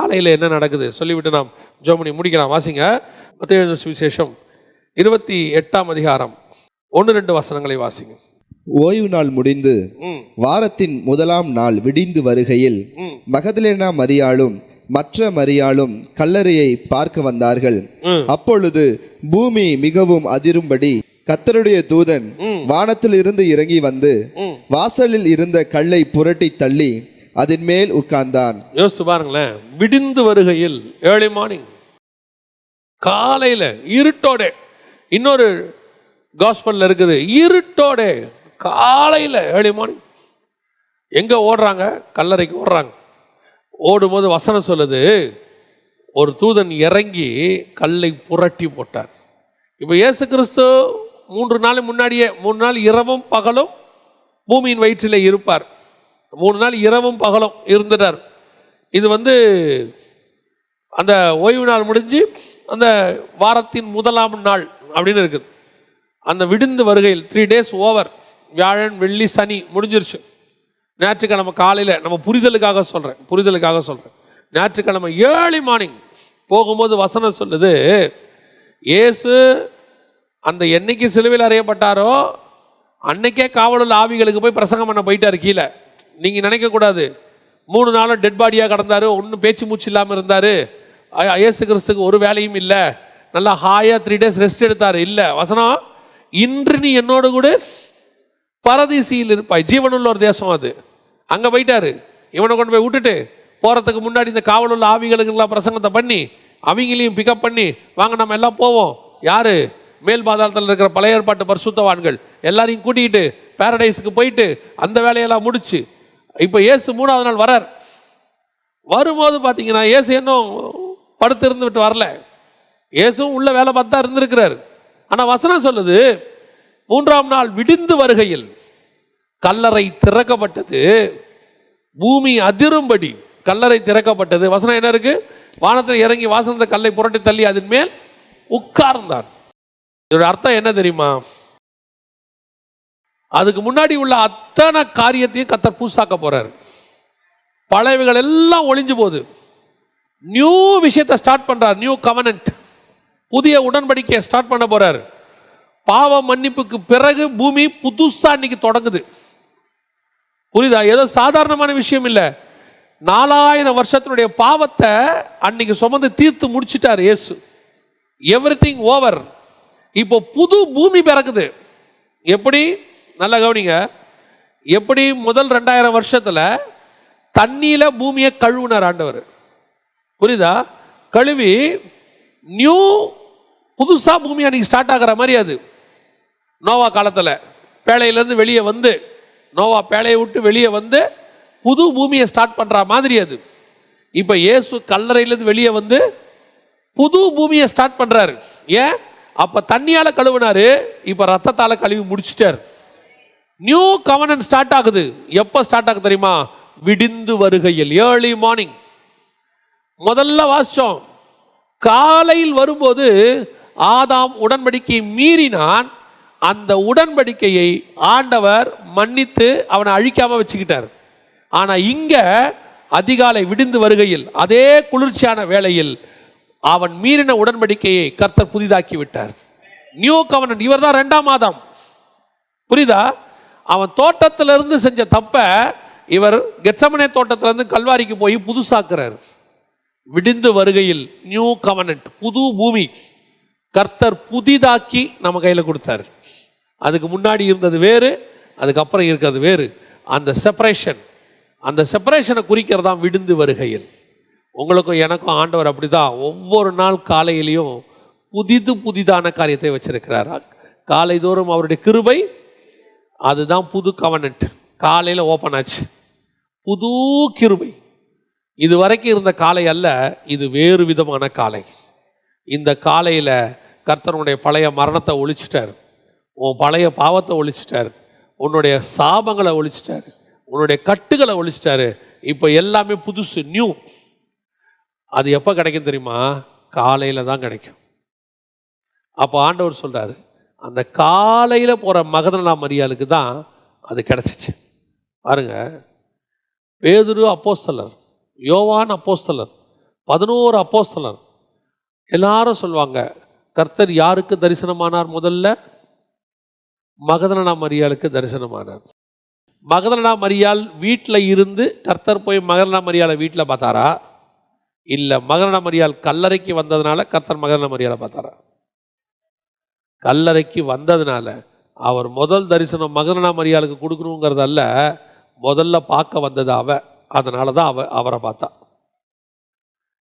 காலையில் என்ன நடக்குது? சொல்லிவிட்டு நாம் ஜோமனி முடிக்கலாம். வாசிங்க. மத்திய சுவிசேஷம் இருபத்தி எட்டாம் அதிகாரம். ஒன்று ரெண்டு வசனங்களை வாசிங்க. ஓய்வு நாள் முடிந்து வாரத்தின் முதலாம் நாள் விடிந்து வருகையில். மகதலேனா மரியாளும் மற்ற மரியாளும் கல்லறையை பார்க்க வந்தார்கள். அப்பொழுது பூமி மிகவும் அதிரும்படி கத்தருடைய தூதன் வானத்தில் இருந்து இறங்கி வந்து. வாசலில் இருந்த கல்லை புரட்டி தள்ளி அதன் மேல் உட்கார்ந்தான். யோசித்து பாருங்களேன். விடிந்து வருகையில் ஏர்லி மார்னிங் காலையில் இருட்டோட இன்னொரு காஸ்பல்ல இருக்குது இருட்டோட காலையில் ஏர்லி மார்னிங் எங்கே ஓடுறாங்க? கல்லறைக்கு ஓடுறாங்க. ஓடும்போது வசனம் சொல்லுது ஒரு தூதன் இறங்கி கல்லை புரட்டி போட்டார். இப்போ இயேசு கிறிஸ்து மூன்று நாள் முன்னாடியே மூணு நாள் இரவும் பகலும் பூமியின் வயிற்றில் இருப்பார். மூணு நாள் இரவும் பகலும் இருந்துட்டார். இது வந்து அந்த ஓய்வு நாள் முடிஞ்சு அந்த வாரத்தின் முதலாம் நாள் அப்படின்னு இருக்குது. அந்த விடுந்து வருகையில் த்ரீ டேஸ் ஓவர் வியாழன் வெள்ளி சனி முடிஞ்சிருச்சு. ஞாயிற்றுக்கிழமை காலையில் நம்ம புரிதலுக்காக சொல்கிறேன் புரிதலுக்காக சொல்கிறேன் ஞாயிற்றுக்கிழமை ஏர்லி மார்னிங் போகும்போது வசனம் சொல்லுது இயேசு அந்த என்னைக்கு சிலுவையில் அறையப்பட்டாரோ அன்னைக்கே காவலுள்ள ஆவிகளுக்கு போய் பிரசங்கம் பண்ண போயிட்டார் கீழே. நீங்கள் நினைக்கக்கூடாது மூணு நாளும் டெட் பாடியாக கடந்தார் ஒன்றும் பேச்சு மூச்சு இல்லாமல் இருந்தார். இயேசு கிறிஸ்துக்கு ஒரு வேலையும் இல்லை. நல்லா ஹாயாக த்ரீ டேஸ் ரெஸ்ட் எடுத்தார். இல்லை வசனம்? இன்று நீ என்னோடு கூட பரதீசியில் இருப்பாய். ஜீவனுள்ள ஒரு தேசம் அது. அங்கே போயிட்டாரு. இவனை கொண்டு போய் விட்டுட்டு போகிறதுக்கு முன்னாடி இந்த காவலுள்ள ஆவிகளுக்கெல்லாம் பிரசங்கத்தை பண்ணி அவங்களையும் பிக்கப் பண்ணி வாங்க நம்ம எல்லாம் போவோம். யார்? மேல் பாதாளத்தில் இருக்கிற பழைய ஏற்பாட்டு பரிசுத்தவான்கள். எல்லாரையும் கூட்டிகிட்டு பேரடைஸுக்கு போயிட்டு அந்த வேலையெல்லாம் முடிச்சு. இப்போ இயேசு மூணாவது நாள் வரார். வரும்போது பார்த்தீங்கன்னா இயேசு இன்னும் படுத்து இருந்துவிட்டு வரல. இயேசும் உள்ள வேலை பார்த்து தான் இருந்திருக்கிறார். ஆனால் வசனம் சொல்லுது மூன்றாம் நாள் விடிந்து வருகையில் கல்லறை திறக்கப்பட்டது பூமி அதிரும்படி கல்லறை திறக்கப்பட்டது. வசனம் என்ன இருக்கு? வானத்தில் இறங்கி வாசந்த கல்லை புரட்டி தள்ளி அதன் மேல் உட்கார்ந்தான் இதோட அர்த்தம் என்ன தெரியுமா? அதுக்கு முன்னாடி உள்ள அத்தனை காரியத்தையும் கத்தர் பூசாக்க போகிறார் பழையவைகள் எல்லாம் ஒளிஞ்சு போகுது. நியூ விஷயத்தை ஸ்டார்ட் பண்ணுறார் நியூ கவனன்ட் புதிய உடன்படிக்கையை ஸ்டார்ட் பண்ண போகிறார் பாவ மன்னிப்புக்கு பிறகு பூமி புதுசாக இன்னைக்கு தொடங்குது. புரியுதா? ஏதோ சாதாரணமான விஷயம் இல்லை. நாலாயிரம் வருஷத்தினுடைய பாவத்தை அன்னைக்கு சுமந்து தீர்த்து முடிச்சிட்டார் இயேசு. எவ்ரி திங் ஓவர் இப்போ புது பூமி பிறக்குது. எப்படி? நல்லா கவனிங்க. எப்படி முதல் ரெண்டாயிரம் வருஷத்தில் தண்ணியில் பூமியை கழுவுனார் ஆண்டவர். புரியுதா? கழுவி நியூ புதுசாக பூமி அன்னைக்கு ஸ்டார்ட் ஆகிற மாதிரி அது. நோவா காலத்தில் பேழையிலேருந்து வெளியே வந்து நோவா பேழையை விட்டு வெளியே வந்து புது பூமியை ஸ்டார்ட் பண்ணுற மாதிரி அது. இப்போ இயேசு கல்லறையிலேருந்து வெளியே வந்து புது பூமியை ஸ்டார்ட் பண்ணுறாரு ஏன்? அப்போ தண்ணியால் கழுவுனாரு இப்போ ரத்தத்தால் கழுவி முடிச்சிட்டார். நியூ கவனன் ஸ்டார்ட் ஆகுது. எப்போ ஸ்டார்ட் ஆகுது தெரியுமா? விடிந்து வருகையில் ஏர்லி மார்னிங் முதல்ல வாசிச்சோம். காலையில் வரும்போது ஆதாம் உடன்படிக்கையை மீறினான். அந்த உடன்படிக்கையை ஆண்டவர் மன்னித்து அவனை அழிக்காம வச்சுக்கிட்டார். ஆனால் இங்கே அதிகாலை விடிந்து வருகையில் அதே குளிர்ச்சியான வேளையில் அவன் மீறின உடன்படிக்கையை கர்த்தர் புதிதாக்கி விட்டார். நியூ கவனன் இவர் தான் ரெண்டாம் மாதம் புரியுதா? அவன் தோட்டத்திலிருந்து செஞ்ச தப்ப இவர் கெட்சமனே தோட்டத்திலிருந்து கல்வாரிக்கு போய் புதுசாக்குறாரு. விடிந்து வருகையில் நியூ கவனன்ட் புது பூமி. கர்த்தர் புதிதாக்கி நம்ம கையில் கொடுத்தாரு. அதுக்கு முன்னாடி இருந்தது வேறு அதுக்கப்புறம் இருக்கிறது வேறு. அந்த செப்பரேஷன் அந்த செப்பரேஷனை குறிக்கிறதான் விடுந்து வருகையில். உங்களுக்கும் எனக்கும் ஆண்டவர் அப்படிதான். ஒவ்வொரு நாள் காலையிலையும் புதிது புதிதான காரியத்தை வச்சிருக்கிறார் காலை தோறும் அவருடைய கிருபை அதுதான் புது கவனன்ட் காலையில் ஓப்பன் ஆச்சு. புது கிருபை. இது வரைக்கும் இருந்த காலை அல்ல இது வேறு விதமான காலை. இந்த காலையில் கர்த்தனுடைய பழைய மரணத்தை ஒழிச்சிட்டார். உன் பழைய பாவத்தை ஒழிச்சிட்டார். உன்னுடைய சாபங்களை ஒழிச்சிட்டார். உன்னுடைய கட்டுகளை ஒழிச்சிட்டாரு. இப்போ எல்லாமே புதுசு நியூ அது எப்போ கிடைக்கும் தெரியுமா? காலையில் தான் கிடைக்கும். அப்போ ஆண்டவர் சொல்கிறாரு அந்த காலையில் போகிற மகதனா மரியாளுக்கு தான் அது கிடச்சிச்சு. பாருங்க. பேதுரு அப்போஸ்தலர் யோவான் அப்போஸ்தலர் பதினோரு அப்போஸ்தலர். எல்லாரும் சொல்லுவாங்க கர்த்தர் யாருக்கு தரிசனமானார் முதல்ல? மகதனா மரியாளுக்கு தரிசனமானார். மகதனா மரியாள் வீட்டில் இருந்து கர்த்தர் போய் மகதனா மரியாளை வீட்டில் பார்த்தாரா? இல்லை மகதனா மரியாள் கல்லறைக்கு வந்ததுனால கர்த்தர் மகதனா மரியாளை பார்த்தாரா? கல்லறைக்கு வந்ததுனால அவர் முதல் தரிசனம் மகனா மரியாளுக்கு கொடுக்கணுங்கிறதல்ல முதல்ல பார்க்க வந்தது அவ. அதனால தான் அவ அவரை பார்த்தா.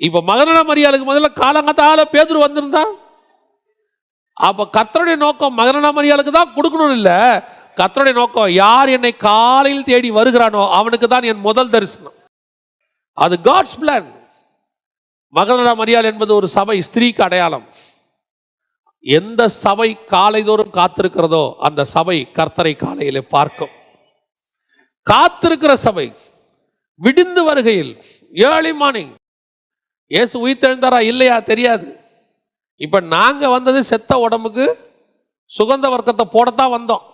இப்போ மகனா மரியாளுக்கு முதல்ல காலங்கத்தால பேதுரு வந்திருந்தா? அப்போ கத்தருடைய நோக்கம் மகனா மரியாளுக்கு தான் கொடுக்கணும் இல்லை. கத்தருடைய நோக்கம் யார் என்னை காலையில் தேடி வருகிறானோ அவனுக்கு தான் என் முதல் தரிசனம். அது காட்ஸ் பிளான் மகனடா மரியாள் என்பது ஒரு சபை ஸ்திரீக்கு அடையாளம். எந்த சபை காலைதோறும் காத்திருக்கிறதோ அந்த சபை கர்த்தரை காலையிலே பார்க்கும். காத்திருக்கிற சபை விடிந்து வருகையில் ஏர்லி மார்னிங் இயேசு உயிர்த்தெழுந்தாரா இல்லையா தெரியாது. இப்போ நாங்கள் வந்தது செத்த உடம்புக்கு சுகந்த வர்க்கத்தை போடத்தான் வந்தோம்.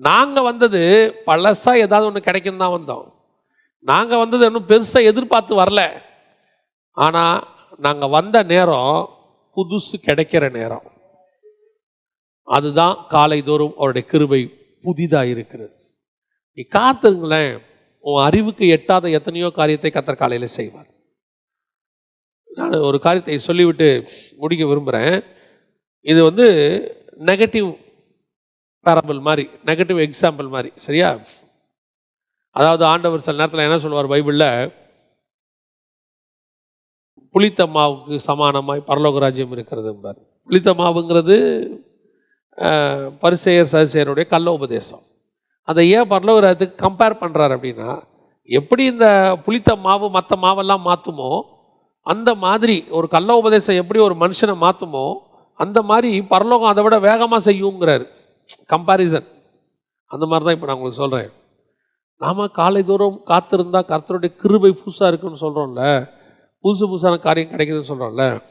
நாங்கள் வந்தது பழசாக ஏதாவது ஒன்று கிடைக்கும் தான் வந்தோம். நாங்கள் வந்தது இன்னும் பெருசாக எதிர்பார்த்து வரல. ஆனால் நாங்கள் வந்த நேரம் புதுசு கிடைக்கிற நேரம். அதுதான் காலை தோறும் அவருடைய கிருபை புதிதாக இருக்கிறது. நீ காத்துருங்களேன். உன் அறிவுக்கு எட்டாத எத்தனையோ காரியத்தை கத்தர் காலையில் செய்வார். நான் ஒரு காரியத்தை சொல்லிவிட்டு முடிக்க விரும்புகிறேன் இது வந்து நெகட்டிவ் பேரபிள் மாதிரி நெகட்டிவ் எக்ஸாம்பிள் மாதிரி சரியா? அதாவது ஆண்டவர் சில நேரத்தில் என்ன சொல்லுவார் பைபிளில்? புளித்த மாவுக்கு சமானமாய் பரலோக ராஜ்யம் இருக்கிறது என்பார். புளித்த மாவுங்கிறது பரிசெயர் பரிசேயர் கள்ள உபதேசம். அதை ஏன் பரலோக ராஜ்யத்துக்கு கம்பேர் பண்ணுறாரு அப்படின்னா எப்படி இந்த புளித்த மாவு மற்ற மாவெல்லாம் மாற்றுமோ அந்த மாதிரி ஒரு கள்ள உபதேசம் எப்படி ஒரு மனுஷனை மாற்றுமோ அந்த மாதிரி பரலோகம் அதை விட வேகமாக செய்யுங்கிறார். கம்பாரிசன் அந்த மாதிரி தான் இப்போ நான் உங்களுக்கு சொல்கிறேன் நாம் காலை தூரம் காத்திருந்தால் கர்த்தருடைய கிருபை புதுசாக இருக்குன்னு சொல்கிறோம்ல புதுசு புதுசான காரியம் கிடைக்குதுன்னு சொல்கிறோம்ல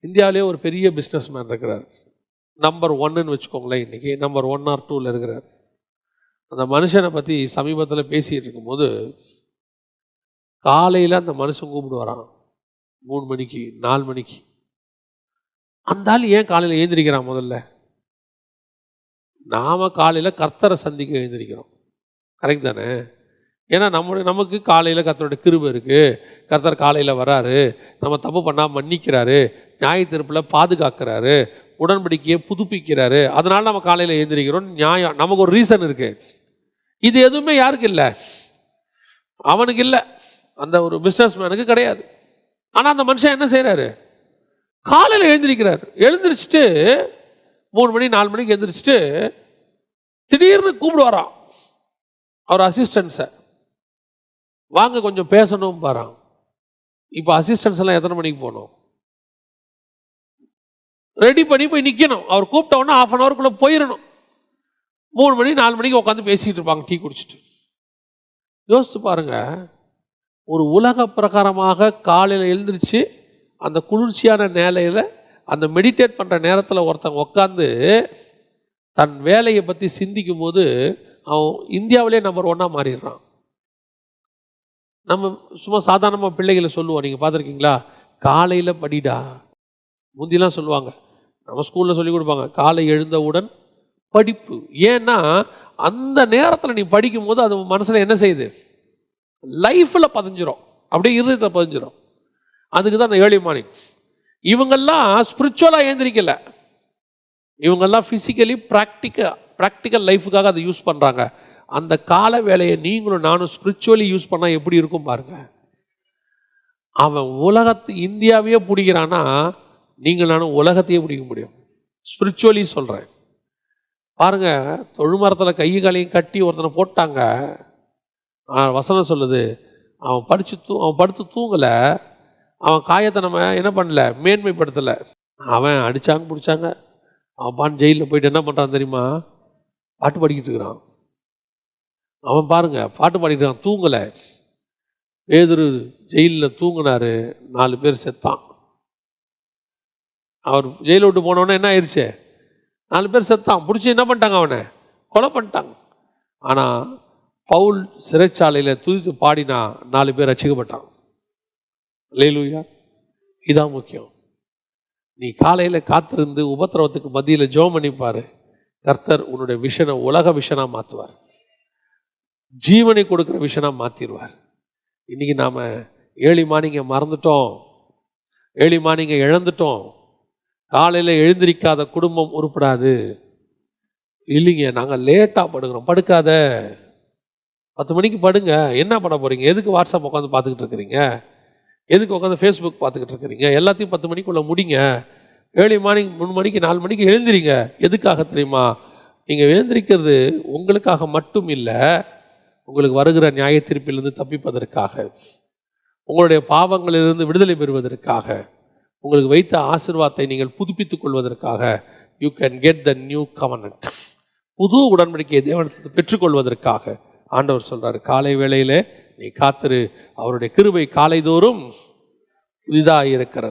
இந்தியாவிலே ஒரு பெரிய பிஸ்னஸ் மேன் இருக்கிறார் நம்பர் ஒன்னுன்னு வச்சுக்கோங்களேன் இன்றைக்கி நம்பர் ஒன் ஆர் டூவில் இருக்கிறார். அந்த மனுஷனை பற்றி சமீபத்தில் பேசிகிட்டு இருக்கும்போது காலையில் அந்த மனுஷன் கூப்பிட்டு வரான். மூணு மணிக்கு நாலு மணிக்கு. அந்த ஆள் ஏன் காலையில் எழுந்திரிக்கிறான் முதல்ல? நாம் காலையில் கர்த்தரை சந்திக்க எழுந்திரிக்கிறோம். கரெக்ட் தானே? ஏன்னா நம்முடைய நமக்கு காலையில் கத்தரோட கிருப இருக்குது கர்த்தர் காலையில் வராரு. நம்ம தப்பு பண்ணால் மன்னிக்கிறாரு. நியாய தீர்ப்பில் பாதுகாக்கிறாரு. உடன்படிக்கையை புதுப்பிக்கிறாரு. அதனால் நம்ம காலையில் எழுந்திரிக்கிறோம். நியாயம் நமக்கு ஒரு ரீசன் இருக்குது இது எதுவுமே யாருக்கு இல்லை? அவனுக்கு இல்லை. அந்த ஒரு பிஸ்னஸ் மேனுக்கு கிடையாது. ஆனால் அந்த மனுஷன் என்ன செய்கிறாரு காலையில் எழுந்திருக்கிறார். எழுந்திரிச்சிட்டு மூணு மணி நாலு மணிக்கு எழுந்திரிச்சிட்டு திடீர்னு கூப்பிடுவாராம். அவர் அசிஸ்டன்ஸை வாங்க கொஞ்சம் பேசணும் பாரான் இப்போ அசிஸ்டன்ஸ் எல்லாம் எத்தனை மணிக்கு போகணும்? ரெடி பண்ணி போய் நிற்கணும் அவர் கூப்பிட்ட ஹாஃப் ஆஃப் அன் ஹவருக்குள்ளே போயிடணும் மூணு மணி நாலு மணிக்கு உட்காந்து பேசிகிட்டு இருப்பாங்க டீ குடிச்சிட்டு. யோசித்து பாருங்க ஒரு உலக பிரகாரமாக காலையில் எழுந்திரிச்சு அந்த குளிர்ச்சியான நிலையில் அந்த மெடிடேட் பண்ணுற நேரத்தில் ஒருத்தங்க உட்காந்து தன் வேலையை பற்றி சிந்திக்கும் போது அவன் இந்தியாவிலே நம்பர் ஒன்னாக மாறிடுறான். நம்ம சும்மா சாதாரணமாக பிள்ளைகளை சொல்லுவோம். நீங்கள் பார்த்துருக்கீங்களா? காலையில் படிடா. முந்திலாம் சொல்லுவாங்க. நம்ம ஸ்கூலில் சொல்லி கொடுப்பாங்க. காலை எழுந்தவுடன் படிப்பு. ஏன்னா அந்த நேரத்தில் நீ படிக்கும் போது அது மனசில் என்ன செய்யுது? லைஃப்பில் பதிஞ்சிடும் அப்படியே இருதயத்தில் பதிஞ்சிடும் அதுக்கு தான் அந்த ஏர்லி மார்னிங் இவங்கெல்லாம் ஸ்பிரிச்சுவலாக ஏந்திரிக்கல. இவங்கெல்லாம் ஃபிசிக்கலி ப்ராக்டிக்கல் ப்ராக்டிக்கல் லைஃபுக்காக அதை யூஸ் பண்ணுறாங்க அந்த கால வேலையை நீங்களும் நானும் ஸ்பிரிச்சுவலி யூஸ் பண்ணால் எப்படி இருக்கும் பாருங்க. அவன் உலகத்து இந்தியாவையே பிடிக்கிறான்னா நீங்கள் நானும் உலகத்தையே பிடிக்க முடியும். ஸ்பிரிச்சுவலி சொல்கிறேன் பாருங்க தொழுமரத்தில் கை காலையும் கட்டி ஒருத்தனை போட்டாங்க. வசனம் சொல்லுது. அவன் படித்து தூ அவன் படுத்து தூங்கலை. அவன் காயத்தை நம்ம என்ன பண்ணல? மேன்மைப்படுத்தலை. அவன் அடித்தாங்க பிடிச்சாங்க. அவன் பான் ஜெயிலில் போயிட்டு என்ன பண்ணுறான் தெரியுமா? பாட்டு படிக்கிட்டு இருக்கிறான். அவன் பாருங்க பாட்டு பாடிக்கிறான் தூங்கலை. பேதுரு ஜெயிலில் தூங்கினார் நாலு பேர் செத்தான். அவர் ஜெயிலை விட்டு போனவொடனே என்ன ஆயிடுச்சு நாலு பேர் செத்தான். பிடிச்சி என்ன பண்ணிட்டாங்க அவனை? கொலை பண்ணிட்டாங்க. ஆனால் பவுல் சிறைச்சாலையில் துதித்து பாடினா நாலு பேர் ரசிக்கப்பட்டான் லேலூயா இதான் முக்கியம். நீ காலையில் காத்திருந்து உபத்திரவத்துக்கு மத்தியில் ஜோம் பண்ணிப்பார் கர்த்தர் உன்னுடைய விஷனை உலக விஷனா மாற்றுவார் ஜீவனை கொடுக்குற விஷனா மாற்றிடுவார் இன்னைக்கு நாம் ஏழி மார்னிங்க மறந்துட்டோம். ஏழி மார்னிங்க இழந்துட்டோம். காலையில் எழுந்திரிக்காத குடும்பம் உருப்படாது. இல்லைங்க நாங்கள் லேட்டாக படுக்கிறோம். படுக்காத. பத்து மணிக்கு படுங்க. என்ன பண்ண போகிறீங்க எதுக்கு வாட்ஸ்அப் உட்காந்து பார்த்துக்கிட்டு இருக்கிறீங்க? எதுக்கு உட்காந்து ஃபேஸ்புக் பார்த்துக்கிட்டு இருக்கிறீங்க? எல்லாத்தையும் பத்து மணிக்குள்ளே முடிங்க. ஏழு மார்னிங் மூணு மணிக்கு நாலு மணிக்கு எழுந்திரிங்க. எதுக்காக தெரியுமா? நீங்கள் எழுந்திரிக்கிறது உங்களுக்காக மட்டும் இல்லை உங்களுக்கு வருகிற நியாய தீர்ப்பிலிருந்து தப்பிப்பதற்காக உங்களுடைய பாவங்களிலிருந்து விடுதலை பெறுவதற்காக உங்களுக்கு வைத்த ஆசிர்வாதத்தை நீங்கள் புதுப்பித்துக் கொள்வதற்காக you can get the new covenant புது உடன்படிக்கையை தேவனத்தை பெற்றுக்கொள்வதற்காக ஆண்டவர் சொல்றாரு காலை வேளையிலே நீ காத்திரு அவருடைய கிருபை காலைதோறும் புதிதாக இருக்கிறது